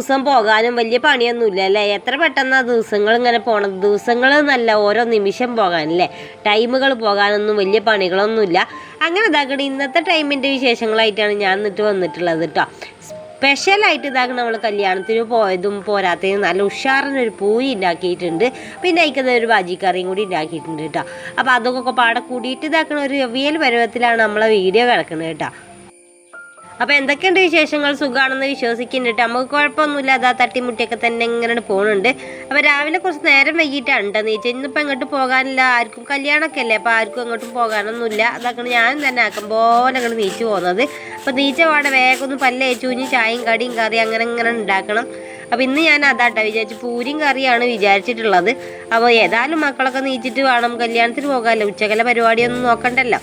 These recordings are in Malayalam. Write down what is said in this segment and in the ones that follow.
ദിവസം പോകാനും വലിയ പണിയൊന്നുമില്ല അല്ലേ എത്ര പെട്ടെന്ന് ആ ദിവസങ്ങൾ ഇങ്ങനെ പോണത്? ദിവസങ്ങൾ എന്നല്ല ഓരോ നിമിഷം പോകാനല്ലേ? ടൈമുകൾ പോകാനൊന്നും വലിയ പണികളൊന്നുമില്ല. അങ്ങനെ ഇതാക്കട്ടെ ഇന്നത്തെ ടൈമിന്റെ വിശേഷങ്ങളായിട്ടാണ് ഞാൻ എന്നിട്ട് വന്നിട്ടുള്ളത് കേട്ടോ സ്പെഷ്യലായിട്ട് ഇതാക്കണം നമ്മൾ കല്യാണത്തിന് പോയതും പോരാത്തതും നല്ല ഉഷാറിനൊരു പൂരി ഉണ്ടാക്കിയിട്ടുണ്ട് പിന്നെ അതിക്കത് ഒരു ബാജിക്കറിയും കൂടി ഉണ്ടാക്കിയിട്ടുണ്ട് കേട്ടോ അപ്പോൾ അതൊക്കെ പാടെ കൂടിയിട്ട് ഇതാക്കണ ഒരു വിയൽ പരുവത്തിലാണ് നമ്മളെ വീഡിയോ കിടക്കുന്നത് കേട്ടോ അപ്പോൾ എന്തൊക്കെയുണ്ട് വിശേഷങ്ങൾ? സുഖമാണെന്ന് വിശ്വസിക്കുന്നുണ്ട്. നമുക്ക് കുഴപ്പമൊന്നുമില്ല. അതാ തട്ടിമുട്ടിയൊക്കെ തന്നെ ഇങ്ങനെ പോകുന്നുണ്ട് അപ്പോൾ രാവിലെ കുറച്ച് നേരം വൈകിട്ടാണ് കേട്ടോ നീച്ച. ഇന്നിപ്പോൾ എങ്ങോട്ട് പോകാനില്ല. ആർക്കും കല്യാണമൊക്കെ അല്ലേ? അപ്പോൾ ആർക്കും എങ്ങോട്ടും പോകാനൊന്നുമില്ല. അതൊക്കെ ഞാനും തന്നെ ആക്കും പോലെ അങ്ങോട്ട് നീച്ച് പോകുന്നത്. അപ്പോൾ നീച്ച പാടെ വേഗം ഒന്ന് പല്ല് ഇനി ചായയും കടിയും കറി അങ്ങനെ ഇങ്ങനെ ഉണ്ടാക്കണം. അപ്പോൾ ഇന്ന് ഞാൻ അതാട്ടോ വിചാരിച്ചു പൂരിയും കറിയാണ് വിചാരിച്ചിട്ടുള്ളത്. അപ്പോൾ ഏതായാലും മക്കളൊക്കെ നീച്ചിട്ട് വേണം കല്യാണത്തിന് പോകാമല്ലോ ഉച്ചകല പരിപാടിയൊന്നും നോക്കണ്ടല്ലോ.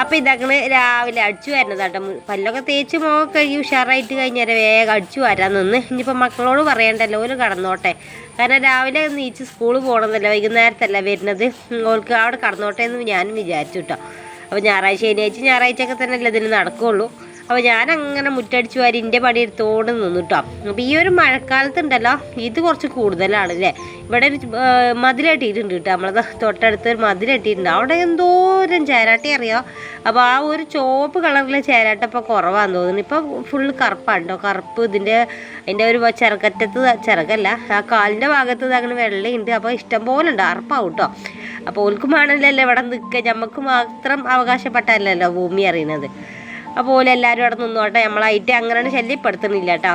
അപ്പോൾ ഇതങ്ങനെ രാവിലെ അടിച്ചു വരുന്നതാട്ടോ പല്ലൊക്കെ തേച്ച് മുഖം കഴുകി ഉഷാറായിട്ട് കഴിഞ്ഞാൽ വേഗം അടിച്ചു വരാൻ നിന്ന്. ഇനിയിപ്പോൾ മക്കളോട് പറയണ്ടല്ലോ ഓര് കടന്നോട്ടെ. കാരണം രാവിലെ നീച്ച് സ്കൂളിൽ പോകണമെന്നല്ല വൈകുന്നേരത്തല്ല വരുന്നത്. ഓൾക്ക് അവിടെ കടന്നോട്ടെ എന്ന് ഞാനും വിചാരിച്ചു കേട്ടോ അപ്പോൾ ഞായറാഴ്ച ശനിയാഴ്ച ഞായറാഴ്ചയൊക്കെ തന്നെ അല്ല ഇതിന് നടക്കുകയുള്ളൂ അപ്പോൾ ഞാൻ അങ്ങനെ മുറ്റടിച്ച് വാരി എന്റെ പണി എടുത്തോണ്ട് നിന്നു കേട്ടോ അപ്പോൾ ഈ ഒരു മഴക്കാലത്ത് ഉണ്ടല്ലോ ഇത് കുറച്ച് കൂടുതലാണ് അല്ലേ ഇവിടെ ഒരു മതിലെട്ടിയിട്ടുണ്ട് കേട്ടോ നമ്മളത് തൊട്ടടുത്ത് ഒരു മതിലെട്ടിയിട്ടുണ്ട് അവിടെ എന്തോരം ചേരാട്ടി അറിയോ? അപ്പോൾ ആ ഒരു ചുവപ്പ് കളറിലെ ചേരാട്ട ഇപ്പോൾ കുറവാന്ന് തോന്നുന്നു. ഇപ്പോൾ ഫുൾ കറുപ്പാണ് കേട്ടോ കറുപ്പ് ഇതിന്റെ അതിന്റെ ഒരു ചിറക്കറ്റത്ത് ചിറകല്ല ആ കാലിന്റെ ഭാഗത്ത് അങ്ങനെ വെള്ളയുണ്ട്. അപ്പോൾ ഇഷ്ടം പോലെ ഉണ്ട്. അറപ്പാവും കേട്ടോ അപ്പോൾ ഓൽക്കും വേണമല്ലോ ഇവിടെ നിൽക്കുക നമുക്ക് മാത്രം അവകാശപ്പെട്ടല്ലല്ലോ ഭൂമി അറിയുന്നത് അപ്പോൾ എല്ലാവരും അവിടെ നിന്നോട്ടെ. നമ്മളായിട്ട് അങ്ങനെ ശല്യപ്പെടുത്തണില്ല കേട്ടോ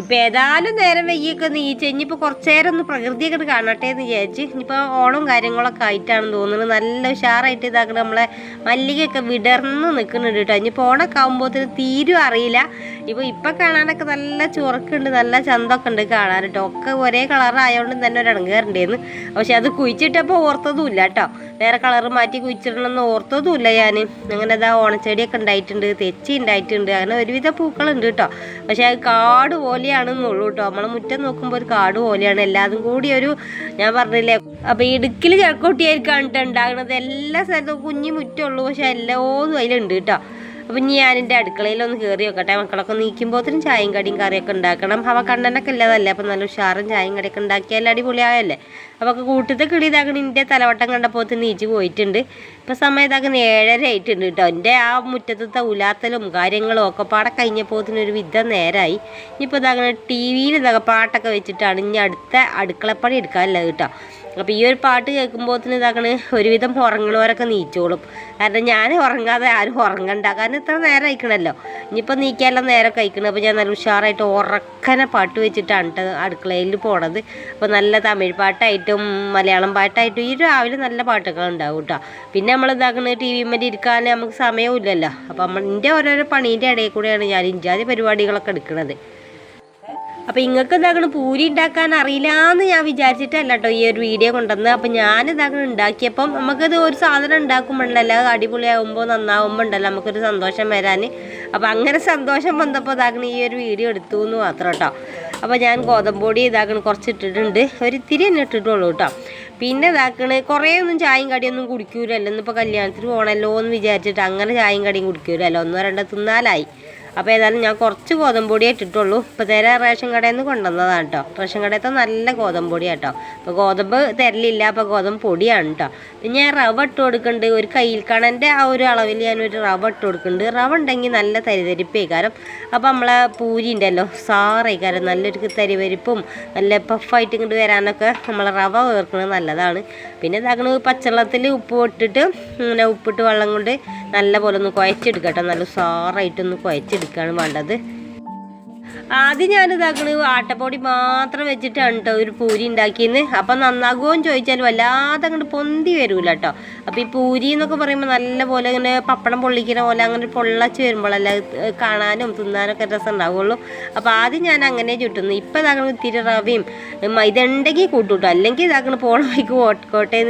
ഇപ്പം ഏതായാലും നേരം വൈകിയൊക്കെ നീച്ച് ഇനിയിപ്പോൾ കുറച്ച് നേരം ഒന്ന് പ്രകൃതിയൊക്കെ കാണട്ടെ എന്ന് വിചാരിച്ച് ഇനിയിപ്പോൾ ഓണം കാര്യങ്ങളൊക്കെ ആയിട്ടാണെന്ന് തോന്നുന്നത്. നല്ല ഉഷാറായിട്ട് ഇതാക്കണം നമ്മളെ മല്ലികയൊക്കെ വിടർന്ന് നിൽക്കുന്നുണ്ട് കേട്ടോ. ഇനിയിപ്പോൾ ഓണമൊക്കെ തീരും അറിയില്ല. ഇപ്പോൾ ഇപ്പം കാണാനൊക്കെ നല്ല ചുറക്കുണ്ട് നല്ല ചന്തൊക്കെ ഉണ്ട് കാണാൻ കേട്ടോ. ഒക്കെ ഒരേ കളറായതുകൊണ്ട് തന്നെ ഒരു ഇടങ്ങേറുണ്ടായിരുന്നു പക്ഷെ അത് കുഴിച്ചിട്ടപ്പോൾ ഓർത്തതുമില്ല കേട്ടോ. വേറെ കളർ മാറ്റി കുഴിച്ചിടണമെന്ന് ഓർത്തതുമില്ല ഞാൻ അങ്ങനെ അതാ ഓണച്ചെടിയൊക്കെ ഉണ്ടായിട്ടുണ്ട് തെച്ചി ഉണ്ടായിട്ടുണ്ട്. അങ്ങനെ ഒരുവിധ പൂക്കളുണ്ട് കേട്ടോ. പക്ഷെ അത് കാട് പോലെയാണെന്നുള്ളൂ കേട്ടോ. നമ്മളെ മുറ്റം നോക്കുമ്പോൾ ഒരു കാട് പോലെയാണ്. എല്ലാതും കൂടി ഒരു ഞാൻ പറഞ്ഞില്ലേ അപ്പോൾ ഇടുക്കിൽ കിഴക്കോട്ടിയായിരിക്കാണ് കേട്ടോ ഉണ്ടാകുന്നത് എല്ലാ സ്ഥലത്തും കുഞ്ഞു മുറ്റമുള്ളൂ പക്ഷെ എല്ലാതും അതിലുണ്ട് കേട്ടോ. അപ്പം ഇനി ഞാൻ എന്റെ അടുക്കളയിലൊന്ന് കയറി വെക്കട്ടെ മക്കളൊക്കെ നീക്കുമ്പോഴത്തേനും ചായയും കടിയും കറിയൊക്കെ ഉണ്ടാക്കണം. അവ കണ്ണനൊക്കെ ഇല്ലാതല്ലേ അപ്പം നല്ല ഉഷാറും ചായയും കടിയൊക്കെ ഉണ്ടാക്കിയാൽ അടിപൊളിയായല്ലേ അപ്പോൾ കൂട്ടത്തെ കിളി ഇതാക്കണ എന്റെ തലവട്ടം കണ്ടപ്പോൾ നീച്ച് പോയിട്ടുണ്ട്. ഇപ്പം സമയം ഇതാക്കുന്ന ഏഴര ആയിട്ടുണ്ട് കേട്ടോ. എന്റെ ആ മുറ്റത്തെ ഉലാത്തലും കാര്യങ്ങളും ഒക്കെ പാടെ കഴിഞ്ഞപ്പോൾ ഒരു വിധം നേരമായി ഇനിയിപ്പോൾ ഇതാകണ ടി വിയിൽ ഇതൊക്കെ പാട്ടൊക്കെ വെച്ചിട്ടാണ് ഇനി അടുത്ത അടുക്കളപ്പണി എടുക്കാനുള്ളത് കേട്ടോ. അപ്പോൾ ഈ ഒരു പാട്ട് കേൾക്കുമ്പോഴത്തേന് ഇതാക്കണ് ഒരുവിധം ഉറങ്ങുന്നവരൊക്കെ നീച്ചോളും. കാരണം ഞാൻ ഉറങ്ങാതെ ആരും ഉറങ്ങണ്ട. കാരണം ഇത്ര നേരം അയക്കണമല്ലോ ഇനിയിപ്പോൾ നീക്കിയാലും നേരം കഴിക്കണം അപ്പോൾ ഞാൻ നല്ല ഉഷാറായിട്ട് ഉറക്കനെ പാട്ട് വെച്ചിട്ടാണ് ട്ടോ അടുക്കളയിൽ പോണത്. അപ്പോൾ നല്ല തമിഴ് പാട്ടായിട്ടും മലയാളം പാട്ടായിട്ടും ഈ രാവിലെ നല്ല പാട്ടൊക്കെ ഉണ്ടാവും കേട്ടോ പിന്നെ നമ്മൾ ഇതാക്കുന്നത് ടി വി മേലെ ഇരിക്കാൻ നമുക്ക് സമയവും ഇല്ലല്ലോ. അപ്പോൾ നമ്മൾ എന്റെ ഓരോരോ പണീന്റെ ഇടയിൽ കൂടെയാണ് ഞാൻ ഇഞ്ചാതി പരിപാടികളൊക്കെ എടുക്കുന്നത് അപ്പോൾ നിങ്ങൾക്ക് എന്താക്കണം പൂരി ഉണ്ടാക്കാൻ അറിയില്ല എന്ന് ഞാൻ വിചാരിച്ചിട്ടല്ല കേട്ടോ ഈ ഒരു വീഡിയോ കൊണ്ടുവന്ന് അപ്പോൾ ഞാൻ ഇതാക്കണം ഉണ്ടാക്കിയപ്പം നമുക്കത് ഒരു സാധനം ഉണ്ടാക്കുമ്പോഴല്ല അടിപൊളിയാകുമ്പോൾ നന്നാവുമ്പോൾ ഉണ്ടല്ലോ നമുക്കൊരു സന്തോഷം വരാൻ അപ്പോൾ അങ്ങനെ സന്തോഷം വന്നപ്പോൾ ഇതാക്കണം ഈ ഒരു വീഡിയോ എടുത്തു എന്ന് മാത്രം കേട്ടോ അപ്പോൾ ഞാൻ ഗോതമ്പൊടി ഇതാക്കണം കുറച്ച് ഇട്ടിട്ടുണ്ട് ഒരു ഇത്തിരി തന്നെ ഇട്ടിട്ടുള്ളൂ കേട്ടോ പിന്നെ ഇതാക്കണ് കുറേ ഒന്നും ചായയും കടിയൊന്നും കുടിക്കൂലല്ലോ ഇന്നിപ്പോൾ കല്യാണത്തിന് പോകണമല്ലോ എന്ന് വിചാരിച്ചിട്ട് അങ്ങനെ ചായയും കടിയും കുടിക്കൂലല്ലോ. ഒന്നോ രണ്ടോ തിന്നാലായി. അപ്പോൾ ഏതായാലും ഞാൻ കുറച്ച് ഗോതമ്പൊടി ഇട്ടിട്ടുള്ളൂ. ഇപ്പോൾ തരാ റേഷൻ കടയിൽ നിന്ന് കൊണ്ടുവന്നതാണ് കേട്ടോ റേഷൻ കടയത്തെ നല്ല ഗോതമ്പൊടിയാണ് കേട്ടോ അപ്പോൾ ഗോതമ്പ് തരലില്ല അപ്പോൾ ഗോതമ്പ് പൊടിയാണ് കേട്ടോ പിന്നെ ഞാൻ റവ ഇട്ട് കൊടുക്കുന്നുണ്ട് ഒരു കയ്യിൽ കണന്റെ ആ ഒരു അളവിൽ ഞാനൊരു റവ ഇട്ട് കൊടുക്കുന്നുണ്ട് റവ ഉണ്ടെങ്കിൽ നല്ല തരിതരിപ്പേക്കാരം. അപ്പോൾ നമ്മളെ പൂരി ഉണ്ടല്ലോ സാറേക്കാരം. നല്ലൊരു തരിവരിപ്പും നല്ല പഫായിട്ട് ഇങ്ങോട്ട് വരാനൊക്കെ നമ്മളെ റവ ചേർക്കുന്നത് നല്ലതാണ്. പിന്നെ ഇതാക്കണ പച്ചവെള്ളത്തിൽ ഉപ്പ് ഇട്ടിട്ട് ഇങ്ങനെ ഉപ്പിട്ട് വെള്ളം കൊണ്ട് നല്ല പോലെ ഒന്ന് കുഴച്ചെടുക്കട്ടോ നല്ല സാറായിട്ടൊന്ന് കുഴച്ചെടുക്കുകയാണ് വേണ്ടത്. ആദ്യം ഞാൻ ഇതാക്കണ ആട്ടപ്പൊടി മാത്രം വെച്ചിട്ടാണ് കേട്ടോ ഒരു പൂരി ഉണ്ടാക്കിയെന്ന്. അപ്പം നന്നാകുമോയെന്ന് ചോദിച്ചാൽ വല്ലാതെ അങ്ങോട്ട് പൊന്തി വരില്ല കേട്ടോ അപ്പോൾ ഈ പൂരി എന്നൊക്കെ പറയുമ്പോൾ നല്ല പോലെ ഇങ്ങനെ പപ്പടം പൊള്ളിക്കുന്ന പോലെ അങ്ങനെ പൊള്ളച്ച് വരുമ്പോഴല്ല കാണാനും തിന്നാനൊക്കെ രസം ഉണ്ടാവുള്ളൂ. അപ്പോൾ ആദ്യം ഞാൻ അങ്ങനെ ചുട്ടുന്നു. ഇപ്പം ഇതാക്കണ ഇത്തിരി റവയും മൈദ ഉണ്ടെങ്കിൽ കൂട്ടൂട്ടോ. കേട്ടോ അല്ലെങ്കിൽ ഇതാക്കണ പോണ വഴിക്ക് ഓട്ടക്കോട്ടെ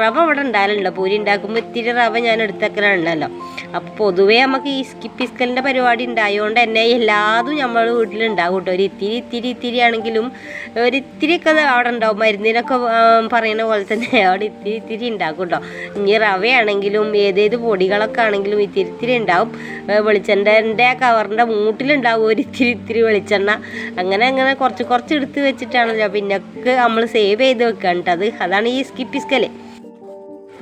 റവ ഇവിടെ ഉണ്ടാകലുണ്ടോ പൂരി ഉണ്ടാക്കുമ്പോൾ ഇത്തിരി റവ ഞാൻ എടുത്തേക്കലാണല്ലോ. അപ്പോൾ പൊതുവേ നമുക്ക് ഈ സ്കിപ്പിസ്കലിന്റെ പരിപാടി ഉണ്ടായതുകൊണ്ട് തന്നെ എല്ലാതും നമ്മൾ വീട്ടിലുണ്ടാകും കേട്ടോ. ഒരു ഇത്തിരി ഇത്തിരി ഇത്തിരി ആണെങ്കിലും ഒരു ഇത്തിരിയൊക്കെ അവിടെ ഉണ്ടാവും. മരുന്നിനൊക്കെ പറയുന്ന പോലെ തന്നെ അവിടെ ഇത്തിരി ഇത്തിരി ഉണ്ടാക്കും കേട്ടോ. ഇനി റവയാണെങ്കിലും ഏതേത് പൊടികളൊക്കെ ആണെങ്കിലും ഇത്തിരി ഇത്തിരി ഉണ്ടാവും. വെളിച്ചെണ്ണന്റെ കവറിന്റെ മൂട്ടിലുണ്ടാവും ഒരു ഇത്തിരി ഇത്തിരി വെളിച്ചെണ്ണ. അങ്ങനെ അങ്ങനെ കുറച്ച് കുറച്ച് എടുത്ത് വെച്ചിട്ടാണല്ലോ പിന്നൊക്കെ നമ്മൾ സേവ് ചെയ്ത് വെക്കാൻ കേട്ടോ അത് അതാണ് ഈ സ്കിപ്പിസ്കൽ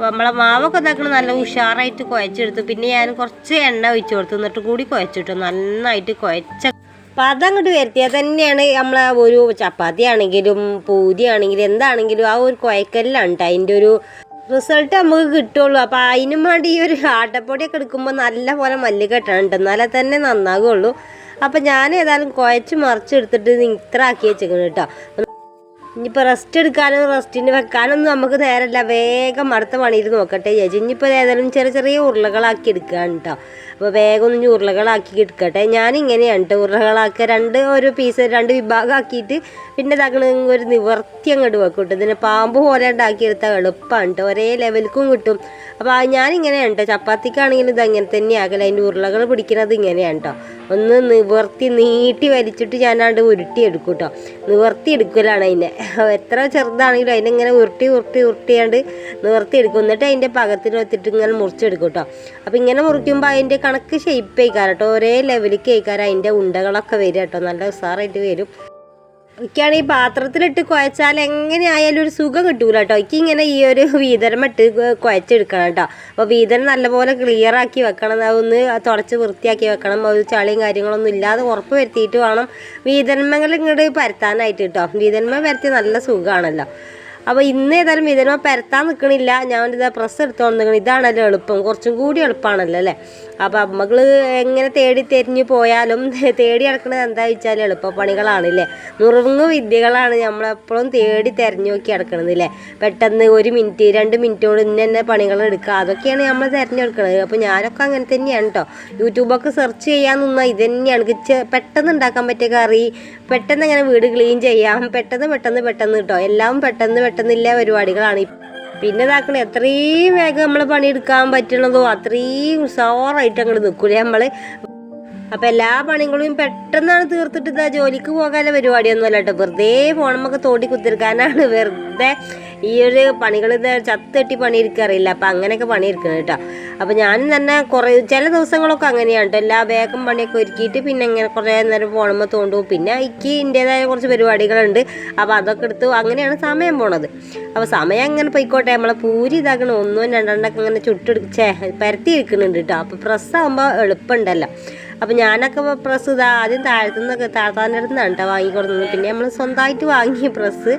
നമ്മളെ മാവൊക്കെ ഇതാക്കണ നല്ല ഉഷാറായിട്ട് കുഴച്ചെടുത്തു. പിന്നെ ഞാൻ കുറച്ച് എണ്ണ ഒഴിച്ച് കൊടുത്തു. എന്നിട്ട് കൂടി കുഴച്ചിട്ടു. നന്നായിട്ട് കുഴച്ച അപ്പം അതങ്ങോട്ട് വരുത്തിയാൽ തന്നെയാണ് നമ്മളെ ഒരു ചപ്പാത്തി ആണെങ്കിലും പൂരി ആണെങ്കിലും എന്താണെങ്കിലും ആ ഒരു കുഴക്കെല്ലാം ഉണ്ട്. അതിന്റെ ഒരു റിസൾട്ട് നമുക്ക് കിട്ടുള്ളൂ. അപ്പോൾ അതിനും വേണ്ടി ഈ ഒരു ആട്ടപ്പൊടിയൊക്കെ എടുക്കുമ്പോൾ നല്ല പോലെ മല്ല് കെട്ടണം ട്ടോ. എന്നാലേ തന്നെ നന്നാകുള്ളൂ. അപ്പം ഞാൻ ഏതായാലും കുഴച്ച് മറിച്ചെടുത്തിട്ട് ഇത്ര ആക്കി വെച്ചേക്കണം കേട്ടോ. ഇനിയിപ്പോൾ റെസ്റ്റ് എടുക്കാനോ റെസ്റ്റിന് വെക്കാനൊന്നും നമുക്ക് നേരമല്ല വേഗം അടുത്ത പണിയിൽ നോക്കട്ടെ ചേച്ചി. ഇനിയിപ്പോൾ ഏതായാലും ചെറിയ ചെറിയ ഉരുളകളാക്കി എടുക്കുകയാണ് കേട്ടോ അപ്പോൾ വേഗം ഒന്ന് ഉരുളകളാക്കി എടുക്കട്ടെ. ഞാൻ ഇങ്ങനെയാണ് കേട്ടോ ഉരുളകളാക്കുക രണ്ട് ഒരു പീസ് രണ്ട് വിഭാഗമാക്കിയിട്ട് പിന്നെ ഇതാക്കണ ഒരു നിവർത്തി അങ്ങോട്ട് വെക്കും കേട്ടോ ഇതിനെ പാമ്പ് പോലെ ഉണ്ടാക്കിയെടുത്താൽ എളുപ്പമാണ് കേട്ടോ ഒരേ ലെവലിക്കും കിട്ടും. അപ്പോൾ ഞാനിങ്ങനെയാണ് കേട്ടോ ചപ്പാത്തിക്കാണെങ്കിലും ഇത് അങ്ങനെ തന്നെയാകല അതിന്റെ ഉരുളകൾ പിടിക്കുന്നത് ഇങ്ങനെയാണ് കേട്ടോ ഒന്ന് നിവർത്തി നീട്ടി വലിച്ചിട്ട് ഞാനാണ്ട് ഉരുട്ടിയെടുക്കും കേട്ടോ നിവർത്തി എടുക്കലാണ് അതിനെ. എത്ര ചെറുതാണെങ്കിലും അതിനിങ്ങനെ ഉരുട്ടി ഉരുട്ടി ഉരുട്ടിയാണ്ട് നിർത്തി എടുക്കും എന്നിട്ട് അതിന്റെ പകത്തിന് വെച്ചിട്ട് ഇങ്ങനെ മുറിച്ചെടുക്കും കേട്ടോ അപ്പോൾ ഇങ്ങനെ മുറിക്കുമ്പോൾ അതിന്റെ കണക്ക് ഷേപ്പ് ആയിക്കാരട്ടോ ഒരേ ലെവലിൽ ആയിക്കാരം അതിന്റെ ഉണ്ടകളൊക്കെ വരും കേട്ടോ നല്ല ഉസാറായിട്ട് വരും. ഒക്കെയാണ് ഈ പാത്രത്തിലിട്ട് കുഴച്ചാൽ എങ്ങനെയായാലും ഒരു സുഖം കിട്ടൂല കേട്ടോ എനിക്ക് ഇങ്ങനെ ഈ ഒരു വീതരം ഇട്ട് കുഴച്ചെടുക്കണം കേട്ടോ അപ്പോൾ വീതരം നല്ലപോലെ ക്ലിയർ ആക്കി വെക്കണം. ഒന്ന് തുടച്ച് വൃത്തിയാക്കി വെക്കണം. ഒരു ചളിയും കാര്യങ്ങളൊന്നും ഇല്ലാതെ ഉറപ്പ് വരുത്തിയിട്ട് വേണം വീതന്മകൾ ഇങ്ങോട്ട് പരത്താനായിട്ട് കേട്ടോ വീതന്മ പരത്തി നല്ല സുഖമാണല്ലോ അപ്പോൾ ഇന്ന് ഏതായാലും ഇതിനോ പരത്താൻ നിൽക്കണില്ല ഞാൻ ഇതാ പ്രസ് എടുത്തോണ്ട് ഇതാണല്ലോ എളുപ്പം. കുറച്ചും കൂടി എളുപ്പമാണല്ലോ അല്ലേ? അപ്പോൾ നമ്മൾ എങ്ങനെ തേടി തിരിഞ്ഞു പോയാലും തേടി നടക്കുന്നത് എന്താ വെച്ചാൽ എളുപ്പപ്പണികളാണല്ലേ? നുറുങ്ങ് വിദ്യകളാണ് നമ്മളെപ്പോഴും തേടി തിരഞ്ഞു നോക്കി നടക്കുന്നത് അല്ലേ പെട്ടെന്ന് ഒരു മിനിറ്റ് രണ്ട് മിനിറ്റ് കൊണ്ട് ഇന്ന തന്നെ പണികൾ എടുക്കുക. അതൊക്കെയാണ് നമ്മൾ തിരഞ്ഞെടുക്കുന്നത് അപ്പോൾ ഞാനൊക്കെ അങ്ങനെ തന്നെയാണ് കേട്ടോ യൂട്യൂബൊക്കെ സെർച്ച് ചെയ്യാൻ നിന്നാൽ ഇത് തന്നെയാണ്. പെട്ടെന്ന് ഉണ്ടാക്കാൻ പറ്റിയ കറി പെട്ടെന്ന് അങ്ങനെ വീട് ക്ലീൻ ചെയ്യാം പെട്ടെന്ന് പെട്ടെന്ന് പെട്ടെന്ന് കേട്ടോ എല്ലാം പെട്ടെന്ന് പെട്ടെന്നില്ല പരിപാടികളാണ്. പിന്നെ ഇതാക്കണ എത്രയും വേഗം നമ്മൾ പണിയെടുക്കാൻ പറ്റണതോ അത്രയും ഉഷാറായിട്ട് അങ്ങോട്ട് നിൽക്കൂലേ നമ്മൾ അപ്പം എല്ലാ പണികളും പെട്ടെന്നാണ് തീർത്തിട്ട് ഇതാ ജോലിക്ക് പോകാനുള്ള പരിപാടിയൊന്നും അല്ല കേട്ടോ. വെറുതെ ഫോണമൊക്കെ തോട്ടി കുത്തിരിക്കാനാണ്. വെറുതെ ഈ ഒരു പണികൾ ചത്തെട്ടി പണിയിരിക്കാറില്ല അപ്പം അങ്ങനെയൊക്കെ പണിയിരിക്കണം കേട്ടോ. അപ്പം ഞാനും തന്നെ കുറേ ചില ദിവസങ്ങളൊക്കെ അങ്ങനെയാണ് കേട്ടോ. എല്ലാ വേഗം പണിയൊക്കെ ഒരുക്കിയിട്ട് പിന്നെ ഇങ്ങനെ കുറേ നേരം ഫോണുമ്പോൾ തോണ്ടും. പിന്നെ എനിക്ക് എന്റേതായ കുറച്ച് പരിപാടികളുണ്ട്. അപ്പോൾ അതൊക്കെ എടുത്തു അങ്ങനെയാണ് സമയം പോണത്. അപ്പോൾ സമയം അങ്ങനെ പോയിക്കോട്ടെ. നമ്മളെ പൂരി ഇതാക്കണം ഒന്നും രണ്ടെണ്ണൊക്കെ ഇങ്ങനെ ചുട്ടെടുച്ചേ പരത്തി ഇരിക്കുന്നുണ്ട് കേട്ടോ. അപ്പോൾ പ്രസ്സാകുമ്പോൾ എളുപ്പമുണ്ടല്ലോ അപ്പം ഞാനൊക്കെ പ്രസ് ഇതാ ആദ്യം താഴത്തുനിന്നൊക്കെ താത്താന്റെ അടുത്ത് നിന്നാണ് കേട്ടോ വാങ്ങിക്കൊടുത്തത് പിന്നെ നമ്മൾ സ്വന്തമായിട്ട് വാങ്ങിയ പ്രസ്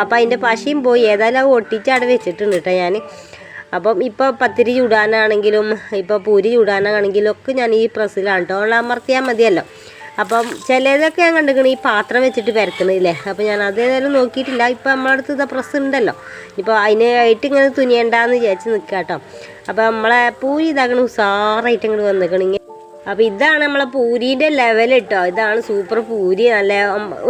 അപ്പം അതിന്റെ പശയും പോയി. ഏതായാലും അത് ഒട്ടിച്ച് അവിടെ വെച്ചിട്ടുണ്ട് കേട്ടോ ഞാൻ അപ്പം ഇപ്പോൾ പത്തിരി ചൂടാനാണെങ്കിലും ഇപ്പോൾ പൂരി ചൂടാനാണെങ്കിലും ഒക്കെ ഞാൻ ഈ പ്രസ്സിലാണ് കേട്ടോ ഉള്ള അമർത്തിയാൽ മതിയല്ലോ. അപ്പം ചിലതൊക്കെ ഞാൻ കണ്ടിരിക്കണം ഈ പാത്രം വെച്ചിട്ട് പരക്കണില്ലേ അപ്പം ഞാൻ അതേതായാലും നോക്കിയിട്ടില്ല. ഇപ്പം നമ്മളെ അടുത്ത് ഇതാ പ്രസ് ഉണ്ടല്ലോ. ഇപ്പോൾ അതിനായിട്ട് ഇങ്ങനെ തുനിയണ്ടെന്ന് വിചാരിച്ച് നിൽക്കാം കേട്ടോ അപ്പം നമ്മളെ പൂരി ഇതാക്കണം ഉസാറായിട്ട് ഇങ്ങോട്ട് വന്നിക്കണെങ്കിൽ അപ്പോൾ ഇതാണ് നമ്മളെ പൂരീന്റെ ലെവൽ കേട്ടോ ഇതാണ് സൂപ്പർ പൂരി. നല്ല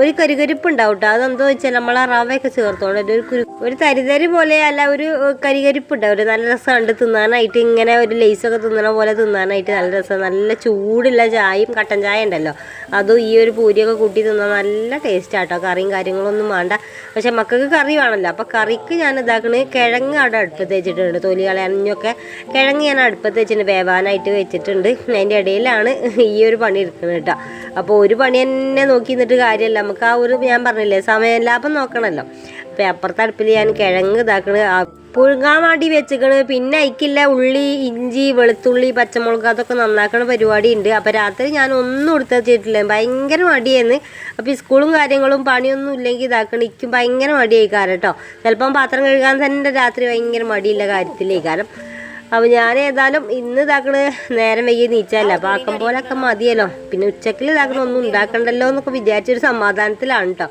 ഒരു കരികരിപ്പ് ഉണ്ടാവും കേട്ടോ അതെന്താ വെച്ചാൽ നമ്മളെ റവയൊക്കെ ചേർത്തോണ്ട് ഒരു ഒരു തരിതരി പോലെ അല്ല ഒരു കരികരിപ്പ് ഉണ്ടാവും നല്ല രസമുണ്ട് തിന്നാനായിട്ട്. ഇങ്ങനെ ഒരു ലേസൊക്കെ തിന്നണ പോലെ തിന്നാനായിട്ട് നല്ല രസം. നല്ല ചൂടുള്ള ചായയും കട്ടൻ ചായ ഉണ്ടല്ലോ. അതും ഈ ഒരു പൂരിയൊക്കെ കൂട്ടി തിന്നാൽ നല്ല ടേസ്റ്റ് ആട്ടോ. കറിയും കാര്യങ്ങളൊന്നും വേണ്ട പക്ഷെ മക്കൾക്ക് കറി വേണമല്ലോ അപ്പോൾ കറിക്ക് ഞാൻ ഇതാക്കണത് കിഴങ്ങ് അവിടെ അടുപ്പത്ത് വെച്ചിട്ടുണ്ട്. തൊലി കളയാനൊക്കെ കിഴങ്ങ് ഞാൻ അടുപ്പത്ത് വെച്ചിട്ടുണ്ട്. വേവാനായിട്ട് വെച്ചിട്ടുണ്ട്. അതിന്റെ ഇടയിലാണ് ഈ ഒരു പണി എടുക്കുന്നത് കേട്ടോ. അപ്പോൾ ഒരു പണി തന്നെ നോക്കി നിന്നിട്ട് കാര്യമല്ല. നമുക്ക് ആ ഒരു ഞാൻ പറഞ്ഞില്ലേ സമയം ലാഭം നോക്കണമല്ലോ അപ്പോൾ അപ്പുറത്തെ അടുപ്പിൽ ഞാൻ കിഴങ്ങ് ഇതാക്കണത് പുഴുങ്ങാൻ വേണ്ടി വെച്ചിക്കണ്. പിന്നെ അയക്കില്ല ഉള്ളി ഇഞ്ചി വെളുത്തുള്ളി പച്ചമുളക് അതൊക്കെ നന്നാക്കണ പരിപാടി ഉണ്ട് അപ്പോൾ രാത്രി ഞാൻ ഒന്നും എടുത്ത് വെച്ചിട്ടില്ല. ഭയങ്കര മടിയായിരുന്നു അപ്പോൾ സ്കൂളും കാര്യങ്ങളും പണിയൊന്നും ഇല്ലെങ്കിൽ ഇതാക്കണം. ഇക്കും ഭയങ്കര മടിയായി കാരണം കേട്ടോ. ചിലപ്പം പാത്രം കഴുകാൻ തന്നെ രാത്രി ഭയങ്കര മടിയില്ല കാര്യത്തിലേ കാരണം അപ്പോൾ ഞാൻ ഏതായാലും ഇന്ന് ഇതാക്കണ നേരം വൈകി നീച്ചല്ല അപ്പോൾ ആക്കം മതിയല്ലോ. പിന്നെ ഉച്ചക്കിൽ ഇതാക്കണ ഒന്നും ഉണ്ടാക്കണ്ടല്ലോ എന്നൊക്കെ വിചാരിച്ചൊരു സമാധാനത്തിലാണ് കേട്ടോ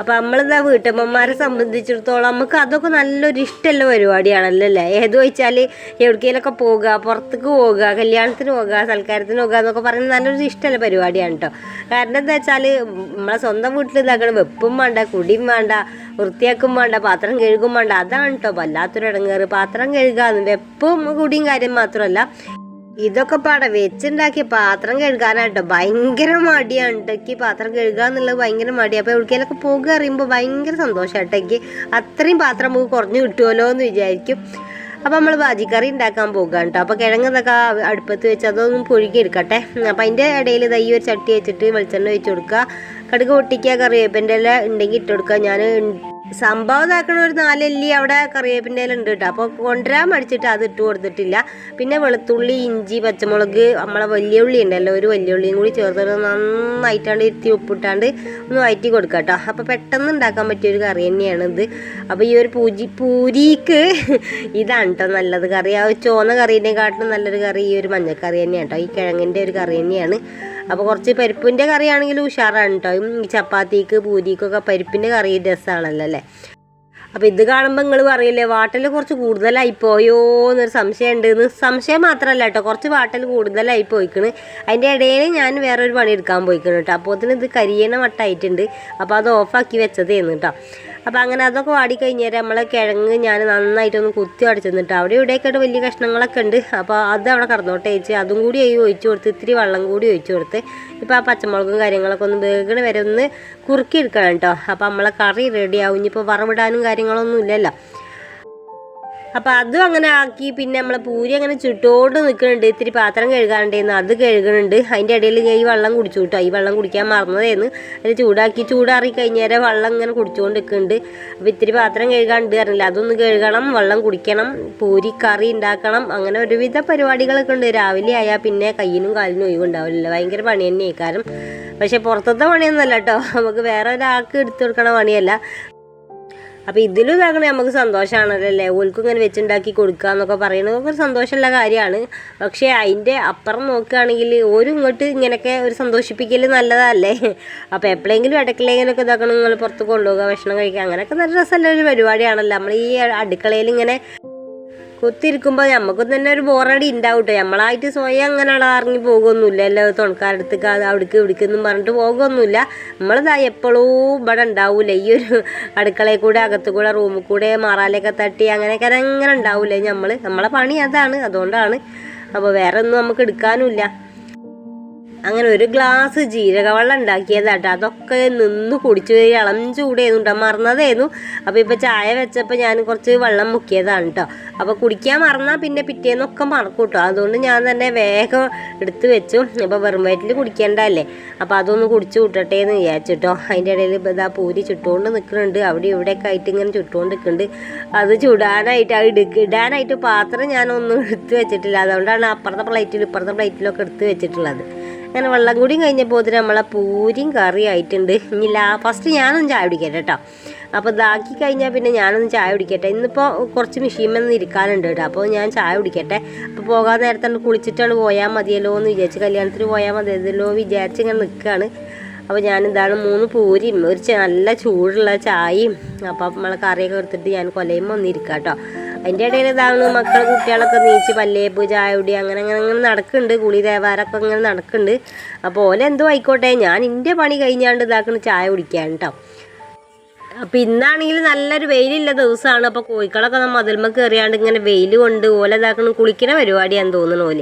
അപ്പം നമ്മളിതാ വീട്ടമ്മമാരെ സംബന്ധിച്ചിടത്തോളം നമുക്ക് അതൊക്കെ നല്ലൊരു ഇഷ്ടമുള്ള പരിപാടിയാണല്ലോ അല്ലേ? ഏത് വെച്ചാൽ എവിടേക്കെങ്കിലൊക്കെ പോകുക പുറത്തേക്ക് പോകുക കല്യാണത്തിന് പോകുക സൽക്കാരത്തിന് പോകുക എന്നൊക്കെ പറയുന്നത് നല്ലൊരു ഇഷ്ടമുള്ള പരിപാടിയാണ് കേട്ടോ കാരണം എന്താ വെച്ചാൽ നമ്മളെ സ്വന്തം വീട്ടിൽ ഇതാക്കണം. വെപ്പും വേണ്ട കുടിയും വേണ്ട വൃത്തിയാക്കും വേണ്ട പാത്രം കഴുകും വേണ്ട. അതാണ് കേട്ടോ വല്ലാത്തൊരു ഇടങ്ങേറ്. പാത്രം കഴുകാന്ന് വെപ്പും കുടിയും കാര്യം മാത്രമല്ല ഇതൊക്കെ പാടെ വെച്ചുണ്ടാക്കിയ പാത്രം കഴുകാനാട്ടോ. ഭയങ്കര മടിയാണ് കേട്ടോ പാത്രം കഴുകുക എന്നുള്ളത് ഭയങ്കര മടിയാണ് അപ്പോൾ എവിടേക്കെങ്കിലൊക്കെ പോകുക അറിയുമ്പോൾ ഭയങ്കര സന്തോഷമാട്ടോ എനിക്ക് അത്രയും പാത്രം നമുക്ക് കുറഞ്ഞു കിട്ടുമല്ലോ എന്ന് വിചാരിക്കും. അപ്പോൾ നമ്മൾ ബാജിക്കറി ഉണ്ടാക്കാൻ പോകുകയാണ് കേട്ടോ അപ്പോൾ കിഴങ്ങ് അടുപ്പത്ത് വെച്ച് അതൊന്നും പുഴുകി എടുക്കട്ടെ. അപ്പോൾ അതിന്റെ ഇടയിൽ ദൈ ഒരു ചട്ടി വെച്ചിട്ട് വെളിച്ചെണ്ണ വെച്ച് കൊടുക്കുക. കടുക് പൊട്ടിക്കുക കറിവേപ്പിന്റെ ഇല ഉണ്ടെങ്കിൽ ഇട്ട് കൊടുക്കുക. ഞാൻ സംഭവം ഇതാക്കണ ഒരു നാലല്ലി അവിടെ കറിവേപ്പിന്റെ ഉണ്ട് കേട്ടോ. അപ്പോൾ കൊണ്ടുവരാൻ മടിച്ചിട്ട് അത് ഇട്ട് കൊടുത്തിട്ടില്ല. പിന്നെ വെളുത്തുള്ളി ഇഞ്ചി പച്ചമുളക് നമ്മളെ വലിയ ഉള്ളി ഉണ്ടല്ലോ ഒരു വലിയ ഉള്ളിയും കൂടി ചേർത്തിട്ട് നന്നായിട്ടാണ്ട് ഇരുത്തി ഉപ്പിട്ടാണ്ട് ഒന്ന് വയറ്റി കൊടുക്കുക കേട്ടോ. അപ്പോൾ പെട്ടെന്ന് ഉണ്ടാക്കാൻ പറ്റിയ ഒരു കറി തന്നെയാണ് ഇത്. അപ്പോൾ ഈ ഒരു പൂജി പൂരിക്ക് ഇതാണ് കേട്ടോ നല്ലത് കറി. ആ ചുവന്ന കറീനെക്കാട്ടിലും നല്ലൊരു കറി ഈ ഒരു മഞ്ഞക്കറി തന്നെയാണ് കേട്ടോ. ഈ കിഴങ്ങിന്റെ ഒരു കറി തന്നെയാണ്. അപ്പോൾ കുറച്ച് പരിപ്പിന്റെ കറിയാണെങ്കിലും ഉഷാറാണ് കേട്ടോ ഈ ചപ്പാത്തിക്ക് പൂരിക്കൊക്കെ പരിപ്പിന്റെ കറി രസമാണല്ലോ അല്ലേ? അപ്പോൾ ഇത് കാണുമ്പോൾ നിങ്ങൾ പറയില്ലേ വാട്ടൽ കുറച്ച് കൂടുതലായി പോയോ എന്നൊരു സംശയം ഉണ്ടെന്ന് സംശയം മാത്രമല്ല കേട്ടോ കുറച്ച് വാട്ടൽ കൂടുതലായി പോയിക്കണ്. അതിന്റെ ഇടയിൽ ഞാൻ വേറൊരു പണി എടുക്കാൻ പോയിക്കണ് കേട്ടോ അപ്പോൾ ഇത് കരിയണ മട്ടായിട്ടുണ്ട് അപ്പോൾ അത് ഓഫാക്കി വെച്ചതേന്ന് കേട്ടോ അപ്പോൾ അങ്ങനെ അതൊക്കെ വാടിക്കഴിഞ്ഞാൽ നമ്മൾ നമ്മളെ കിഴങ്ങ് ഞാൻ നന്നായിട്ടൊന്ന് കുത്തി അടിച്ചു തന്നിട്ട് അവിടെ ഇവിടെയൊക്കെ വലിയ കഷ്ണങ്ങളൊക്കെ ഉണ്ട്. അപ്പോൾ അത് അവിടെ കടന്നോട്ടെ ചേച്ചി. അതും കൂടി ഒഴിച്ചു കൊടുത്ത് ഇത്തിരി വെള്ളം കൂടി ഒഴിച്ചു കൊടുത്ത്. ഇപ്പോൾ ആ പച്ചമുളകും കാര്യങ്ങളൊക്കെ ഒന്ന് വേഗണ വരെ ഒന്ന് കുറുക്കി എടുക്കണം കേട്ടോ. അപ്പോൾ നമ്മളെ കറി റെഡിയാവും ഇനിയിപ്പോൾ വറവിടാനും കാര്യങ്ങളൊന്നും ഇല്ലല്ലോ. അപ്പോൾ അതും അങ്ങനെ ആക്കി പിന്നെ നമ്മളെ പൂരി അങ്ങനെ ചുട്ടോണ്ട് നിൽക്കുന്നുണ്ട് ഇത്തിരി പാത്രം കഴുകാനുണ്ടായിരുന്നു അത് കഴുകുന്നുണ്ട് അതിന്റെ ഇടയിൽ ഞാൻ ഈ വെള്ളം കുടിച്ചു കിട്ടും. ഈ വെള്ളം കുടിക്കാൻ മറന്നതായിരുന്നു അത് ചൂടാക്കി ചൂടാറി കഴിഞ്ഞേരെ വെള്ളം ഇങ്ങനെ കുടിച്ചുകൊണ്ട് നിൽക്കുന്നുണ്ട് അപ്പോൾ ഇത്തിരി പാത്രം കഴുകാണ്ട് അറിയില്ല അതൊന്ന് കഴുകണം വെള്ളം കുടിക്കണം പൂരി കറി ഉണ്ടാക്കണം അങ്ങനെ ഒരുവിധ പരിപാടികളൊക്കെ ഉണ്ട്. രാവിലെ ആയാൽ പിന്നെ കയ്യിനും കാലിനും ഒഴിവുണ്ടാവില്ല ഭയങ്കര പണി തന്നെ കാരണം പക്ഷേ പുറത്തത്തെ പണിയൊന്നുമല്ല കേട്ടോ. നമുക്ക് വേറെ ഒരാൾക്ക് എടുത്തു കൊടുക്കണ പണിയല്ല. അപ്പോൾ ഇതിലും ഇതാക്കണേ നമുക്ക് സന്തോഷമാണല്ലോ അല്ലേ? ഓൽക്കും ഇങ്ങനെ വെച്ചുണ്ടാക്കി കൊടുക്കുക എന്നൊക്കെ പറയുന്നത് ഒരു സന്തോഷമുള്ള കാര്യമാണ്. പക്ഷേ അതിന്റെ അപ്പുറം നോക്കുകയാണെങ്കിൽ ഒരു ഇങ്ങോട്ട് ഇങ്ങനെയൊക്കെ ഒരു സന്തോഷിപ്പിക്കൽ നല്ലതല്ലേ? അപ്പോൾ എപ്പോഴെങ്കിലും അടുക്കളയിലൊക്കെ ഇതാക്കണം നിങ്ങൾ പുറത്ത് കൊണ്ടുപോകുക ഭക്ഷണം കഴിക്കുക അങ്ങനെയൊക്കെ നല്ല രസമല്ല ഒരു പരിപാടിയാണല്ലോ. നമ്മൾ ഈ അടുക്കളയിൽ ഇങ്ങനെ കുത്തിരിക്കുമ്പോൾ നമുക്ക് തന്നെ ഒരു ബോറടി ഉണ്ടാവും കേട്ടോ നമ്മളായിട്ട് സ്വയം അങ്ങനെ ഇറങ്ങി പോകുമൊന്നുമില്ല എല്ലാ തുണക്കാരടുത്തേക്ക് അവിടേക്ക് ഇവിടേക്കെന്നും പറഞ്ഞിട്ട് പോകുമൊന്നുമില്ല നമ്മളിതാ എപ്പോഴും ഇവിടെ ഉണ്ടാവില്ല ഈ ഒരു അടുക്കളയിൽ കൂടെ അകത്ത് കൂടെ റൂമിൽ കൂടെ മാറാലൊക്കെ തട്ടി അങ്ങനെയൊക്കെ അങ്ങനെ ഉണ്ടാവില്ല നമ്മൾ നമ്മളെ പണി അതാണ് അതുകൊണ്ടാണ്. അപ്പോൾ വേറെ ഒന്നും നമുക്ക് എടുക്കാനുമില്ല. അങ്ങനെ ഒരു ഗ്ലാസ് ജീരകവെള്ളം ഉണ്ടാക്കിയതാട്ടോ. അതൊക്കെ നിന്ന് കുടിച്ചു ഇളം ചൂടായിരുന്നു കേട്ടോ മറന്നതായിരുന്നു അപ്പോൾ ഇപ്പോൾ ചായ വെച്ചപ്പോൾ ഞാൻ കുറച്ച് വെള്ളം മുക്കിയതാണ് കേട്ടോ അപ്പോൾ കുടിക്കാൻ മറന്നാൽ പിന്നെ പിറ്റേന്നൊക്കെ മറക്കും കേട്ടോ അതുകൊണ്ട് ഞാൻ തന്നെ വേഗം എടുത്ത് വെച്ചു. അപ്പോൾ വെറും വയറ്റിൽ കുടിക്കേണ്ടല്ലേ അപ്പോൾ അതൊന്ന് കുടിച്ചു വിട്ടട്ടെ എന്ന് വിചാരിച്ചിട്ടോ അതിന്റെ ഇടയിൽ ഇതാ പൂരി ചുട്ടുകൊണ്ട് നിൽക്കുന്നുണ്ട് അവിടെ ഇവിടെയൊക്കെ ആയിട്ട് ഇങ്ങനെ ചുട്ടുകൊണ്ട് നിൽക്കുന്നുണ്ട് അത് ചുടാനായിട്ട് ഇടുക്ക് ഇടാനായിട്ട് പാത്രം ഞാനൊന്നും എടുത്ത് വെച്ചിട്ടില്ല. അതുകൊണ്ടാണ് അപ്പുറത്തെ പ്ലേറ്റിൽ ഇപ്പുറത്തെ പ്ലേറ്റിലൊക്കെ എടുത്ത് വെച്ചിട്ടുള്ളത്. അങ്ങനെ വെള്ളം കൂടി കഴിഞ്ഞപ്പോൾ ഇതിന് നമ്മളെ പൂരിയും കറി ആയിട്ടുണ്ട്. ഇനി ഫസ്റ്റ് ഞാനൊന്ന് ചായ കുടിക്കട്ടെ കേട്ടോ അപ്പോൾ ഇതാക്കി കഴിഞ്ഞാൽ പിന്നെ ഞാനൊന്ന് ചായ കുടിക്കട്ടെ. ഇന്നിപ്പോൾ കുറച്ച് മെഷീൻമെന്ന് ഇരിക്കാനുണ്ട് കേട്ടോ അപ്പോൾ ഞാൻ ചായ കുടിക്കട്ടെ. അപ്പോൾ പോകാൻ നേരത്തെ കുളിച്ചിട്ടാണ് പോയാൽ മതിയല്ലോ എന്ന് വിചാരിച്ച് കല്യാണത്തിന് പോയാൽ മതിയല്ലോ വിചാരിച്ച് ഇങ്ങനെ നിൽക്കുകയാണ് അപ്പോൾ ഞാനിതാണ് മൂന്ന് പൂരിയും ഒരു നല്ല ചൂടുള്ള ചായയും അപ്പോൾ നമ്മളെ കറിയൊക്കെ എടുത്തിട്ട് ഞാൻ കൊലയും വന്നിരിക്കാം കേട്ടോ അതിന്റെ ഇടയിൽ ഇതാണ് മക്കളെ കുട്ടികളൊക്കെ നീച്ച് പല്ലേ ചായ കുടി അങ്ങനെ അങ്ങനെ അങ്ങനെ നടക്കുന്നുണ്ട്. കുളി ദേവാരൊക്കെ ഇങ്ങനെ നടക്കുന്നുണ്ട്. അപ്പോൾ ഓല എന്തോ ആയിക്കോട്ടെ ഞാൻ എന്റെ പണി കഴിഞ്ഞാണ്ട് ഇതാക്കുന്ന ചായ കുടിക്കാൻ കേട്ടോ അപ്പം ഇന്നാണെങ്കിൽ നല്ലൊരു വെയിലുള്ള ദിവസമാണ് അപ്പോൾ കോഴിക്കളൊക്കെ നമ്മൾ മതിൽമ കയറിയാണ്ട് ഇങ്ങനെ വെയിൽ കൊണ്ട് ഓല ഇതാക്കണം കുളിക്കണ പരിപാടിയാന്ന് തോന്നുന്നു ഓൽ.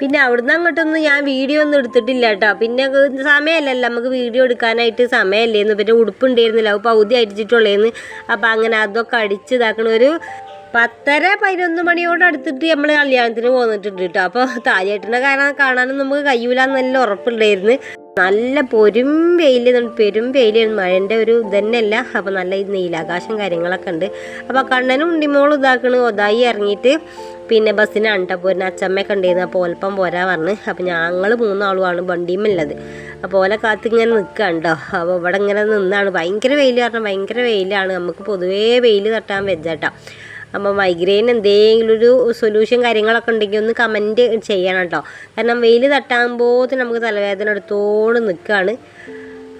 പിന്നെ അവിടുന്ന് അങ്ങോട്ടൊന്നും ഞാൻ വീഡിയോ ഒന്നും എടുത്തിട്ടില്ല കേട്ടോ. പിന്നെ സമയമല്ലല്ലോ. നമുക്ക് വീഡിയോ എടുക്കാനായിട്ട് സമയമല്ലേന്ന്. പിന്നെ ഉടുപ്പുണ്ടായിരുന്നില്ല. അത് പകുതി അടിച്ചിട്ടുള്ളേന്ന് അപ്പം അങ്ങനെ അതൊക്കെ അടിച്ച് ഇതാക്കണ ഒരു പത്തര പതിനൊന്ന് മണിയോട് അടുത്തിട്ട് നമ്മൾ കല്യാണത്തിന് പോന്നിട്ടുണ്ട് കേട്ടോ. അപ്പോൾ താലിയേട്ടനെ കാരണം കാണാനും നമുക്ക് കഴിയൂല നല്ല ഉറപ്പുണ്ടായിരുന്നു. നല്ല പൊരും വെയിൽ പെരും വെയിലായിരുന്നു മഴന്റെ ഒരു ഇതന്നെയല്ല. അപ്പോൾ നല്ല നീലാകാശം കാര്യങ്ങളൊക്കെ ഉണ്ട്. അപ്പോൾ കണ്ണനും ഉണ്ടിമോൾ ഇതാക്കണ്. ഒതായി ഇറങ്ങിയിട്ട് പിന്നെ ബസ്സിനാണ് കേട്ടോ പോരുന്ന അച്ചമ്മയൊക്കെ ഉണ്ടായിരുന്നു. അപ്പോൾ ഓലപ്പം പോരാ പറഞ്ഞ്. അപ്പോൾ ഞങ്ങൾ മൂന്നാളുമാണ് വണ്ടിയുമുള്ളത് അപ്പോൾ ഓലെ കാത്തിങ്ങനെ നിൽക്കുകയാണ് കേട്ടോ അപ്പോൾ ഇവിടെ ഇങ്ങനെ നിന്നാണ്. ഭയങ്കര വെയിൽ കാരണം ഭയങ്കര വെയിലാണ്. നമുക്ക് പൊതുവേ വെയിൽ തട്ടാൻ വെച്ചേട്ടാ അപ്പോൾ മൈഗ്രെയിൻ എന്തെങ്കിലും ഒരു സൊല്യൂഷൻ കാര്യങ്ങളൊക്കെ ഉണ്ടെങ്കിൽ ഒന്ന് കമന്റ് ചെയ്യണം കേട്ടോ കാരണം വെയിൽ തട്ടാകുമ്പോൾ നമുക്ക് തലവേദന എടുത്തോണ്ട് നിൽക്കുകയാണ്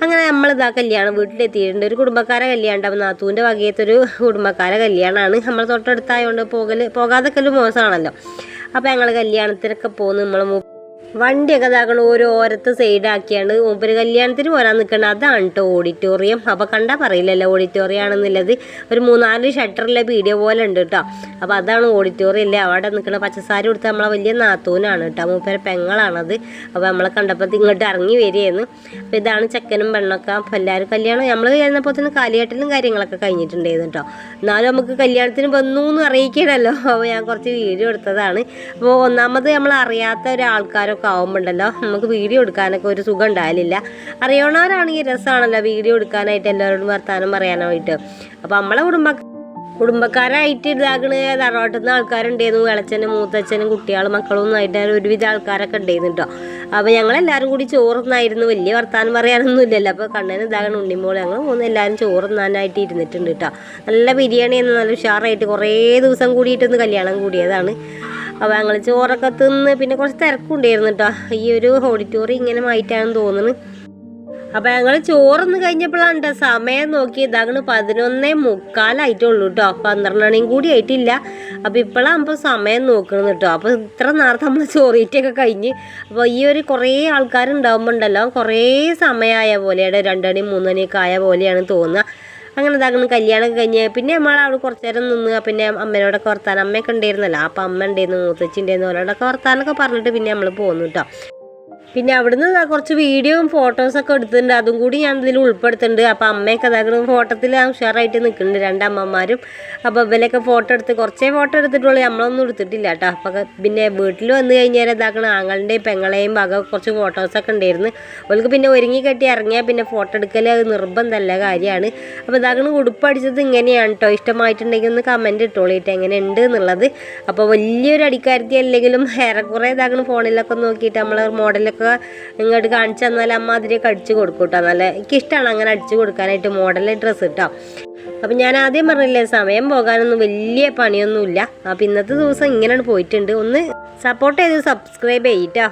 അങ്ങനെ നമ്മളിതാ കല്യാണം വീട്ടിലെത്തിയിട്ടുണ്ട്. ഒരു കുടുംബക്കാരെ കല്യാണം അപ്പം നാത്തൂന്റെ വകയത്തൊരു കുടുംബക്കാരെ കല്യാണമാണ് നമ്മൾ തൊട്ടടുത്തായതുകൊണ്ട് പോകൽ പോകാതെ ഒരു മോശമാണല്ലോ. അപ്പോൾ ഞങ്ങൾ കല്യാണത്തിനൊക്കെ പോകുന്നു നമ്മൾ വണ്ടിയൊക്കെ ഇതാക്കണം ഓരോ ഓരത്ത് സൈഡാക്കിയാണ്. മൂപ്പര് കല്യാണത്തിന് പോരാൻ നിൽക്കണം അതാണ് കേട്ടോ ഓഡിറ്റോറിയം അപ്പോൾ കണ്ടാൽ പറയില്ലല്ലോ ഓഡിറ്റോറിയം ആണെന്നുള്ളത്. ഒരു മൂന്നാൽ ഷട്ടറിലെ വീഡിയോ പോലെ ഉണ്ട് കേട്ടോ അപ്പോൾ അതാണ് ഓഡിറ്റോറിയം അല്ലേ അവിടെ നിൽക്കുന്ന പച്ചസാരി കൊടുത്ത നമ്മളെ വലിയ നാത്തൂനാണ് കേട്ടോ മൂപ്പര പെങ്ങളാണത്. അപ്പോൾ നമ്മളെ കണ്ടപ്പോൾ ഇങ്ങോട്ട് ഇറങ്ങി വരികയെന്ന് അപ്പോൾ ഇതാണ് ചെക്കനും പെണ്ണൊക്കെ. അപ്പോൾ എല്ലാവരും കല്യാണം നമ്മൾ കഴിഞ്ഞപ്പോൾ തന്നെ കാലിയാട്ടിലും കാര്യങ്ങളൊക്കെ കഴിഞ്ഞിട്ടുണ്ടായിരുന്നു കേട്ടോ എന്നാലും നമുക്ക് കല്യാണത്തിന് വന്നു എന്ന് അറിയിക്കണമല്ലോ അപ്പോൾ ഞാൻ കുറച്ച് വീഡിയോ എടുത്തതാണ്. അപ്പോൾ ഒന്നാമത് നമ്മൾ അറിയാത്ത ഒരാൾക്കാരൊക്കെ ആവുമ്പോണ്ടല്ലോ നമുക്ക് വീഡിയോ എടുക്കാനൊക്കെ ഒരു സുഖം ഉണ്ടായാലില്ല. അറിയണവരാണെങ്കിൽ രസമാണല്ലോ വീഡിയോ എടുക്കാനായിട്ട് എല്ലാവരോടും വർത്താനം പറയാനായിട്ട്. അപ്പോൾ നമ്മളെ കുടുംബ കുടുംബക്കാരായിട്ട് ഇതാക്കണ തറവാട്ടിൽ നിന്ന് ആൾക്കാരുണ്ടായിരുന്നു ഇളച്ചനും മൂത്തച്ഛനും കുട്ടികളും മക്കളും ഒന്നായിട്ട് ഒരുവിധ ആൾക്കാരൊക്കെ ഉണ്ടായിരുന്നു കേട്ടോ അപ്പോൾ ഞങ്ങളെല്ലാവരും കൂടി ചോറുന്നായിരുന്നു. വലിയ വർത്താനം പറയാനൊന്നും ഇല്ലല്ലോ അപ്പോൾ കണ്ണന് ഇതാകണ ഉണ്ണിമോൾ ഞങ്ങൾ മൂന്ന് എല്ലാവരും ചോറുന്നാനായിട്ട് ഇരുന്നിട്ടുണ്ട് കേട്ടോ നല്ല ബിരിയാണി എന്ന് നല്ല ഉഷാറായിട്ട് കുറേ ദിവസം കൂടിയിട്ടൊന്ന് കല്യാണം കൂടിയതാണ്. അപ്പോൾ ഞങ്ങൾ ചോറൊക്കെ തിന്ന് പിന്നെ കുറച്ച് തിരക്കുണ്ടായിരുന്നു കേട്ടോ ഈ ഒരു ഓഡിറ്റോറിയം ഇങ്ങനെ മായിട്ടാണെന്ന് തോന്നുന്നു. അപ്പം ഞങ്ങൾ ചോറൊന്ന് കഴിഞ്ഞപ്പോഴാണ് കേട്ടോ സമയം നോക്കി ഇതാകണ് പതിനൊന്നേ മുക്കാലായിട്ടുള്ളൂ കേട്ടോ പന്ത്രണ്ട് മണിയും കൂടി ആയിട്ടില്ല. അപ്പോൾ ഇപ്പോഴാകുമ്പോൾ സമയം നോക്കണം കേട്ടോ അപ്പോൾ ഇത്ര നേരത്തെ നമ്മൾ ചോറീറ്റൊക്കെ കഴിഞ്ഞ് അപ്പോൾ ഈ ഒരു കുറേ ആൾക്കാരുണ്ടാകുമ്പോൾ ഉണ്ടല്ലോ കുറേ സമയമായ പോലെയാണ്. രണ്ടണി മൂന്നണിയൊക്കെ ആയ പോലെയാണ് തോന്നുക. അങ്ങനെ ഇതാക്കണം കല്യാണം കഴിഞ്ഞ്. പിന്നെ നമ്മൾ അവിടെ കുറച്ച് നേരം നിന്ന് പിന്നെ അമ്മേനോടൊക്കെ വർത്താനം. അമ്മയൊക്കെ ഉണ്ടായിരുന്നല്ലോ. അപ്പം അമ്മ ഉണ്ടായിരുന്നു ഉണ്ടായിരുന്നു അവരോടൊക്കെ വർത്താനൊക്കെ പറഞ്ഞിട്ട് പിന്നെ നമ്മൾ പോന്നു കേട്ടോ പിന്നെ അവിടുന്ന് കുറച്ച് വീഡിയോയും ഫോട്ടോസൊക്കെ എടുത്തിട്ടുണ്ട്. അതും കൂടി ഞാൻ ഇതിൽ ഉൾപ്പെടുത്തുന്നുണ്ട്. അപ്പോൾ അമ്മയൊക്കെ അതാകണം ഫോട്ടോത്തിൽ ഉഷാറായിട്ട് നിൽക്കുന്നുണ്ട് രണ്ടമ്മമാരും. അപ്പോൾ ഇവലൊക്കെ ഫോട്ടോ എടുത്ത് കുറച്ചേ ഫോട്ടോ എടുത്തിട്ടുള്ളൂ. നമ്മളൊന്നും എടുത്തിട്ടില്ല കേട്ടോ. അപ്പോൾ പിന്നെ വീട്ടിൽ വന്നു കഴിഞ്ഞാൽ ഇതാക്കണം ആങ്ങളുടെയും പെങ്ങളെയും വക കുറച്ച് ഫോട്ടോസൊക്കെ ഉണ്ടായിരുന്നു. അവൾക്ക് പിന്നെ ഒരുങ്ങി കെട്ടി ഇറങ്ങിയാൽ പിന്നെ ഫോട്ടോ എടുക്കൽ അത് നിർബന്ധമല്ല കാര്യമാണ് അപ്പോൾ ഇതാക്കണം ഉടുപ്പടിച്ചത് ഇങ്ങനെയാണ് കേട്ടോ ഇഷ്ടമായിട്ടുണ്ടെങ്കിൽ ഒന്ന് കമന്റ് ഇട്ടോളിയിട്ട് എങ്ങനെ ഉണ്ട് എന്നുള്ളത്. അപ്പോൾ വലിയൊരു അടിക്കാരത്തി അല്ലെങ്കിലും ഏറെക്കുറെ ഇതാക്കണം ഫോണിലൊക്കെ നോക്കിയിട്ട് നമ്മൾ മോഡലൊക്കെ ഇങ്ങോട്ട് കാണിച്ചു തന്നാൽ അമ്മ അതിലേക്ക് അടിച്ചു കൊടുക്കും കേട്ടോ നല്ല എനിക്കിഷ്ടമാണ് അങ്ങനെ അടിച്ചു കൊടുക്കാനായിട്ട് മോഡൽ ഡ്രസ്സ് കേട്ടോ അപ്പം ഞാൻ ആദ്യം പറഞ്ഞില്ലേ സമയം പോകാനൊന്നും വലിയ പണിയൊന്നുമില്ല. അപ്പം ഇന്നത്തെ ദിവസം ഇങ്ങനെയാണ് പോയിട്ടുണ്ട്. ഒന്ന് സപ്പോർട്ട് ചെയ്ത് സബ്സ്ക്രൈബ് ചെയ്യട്ടോ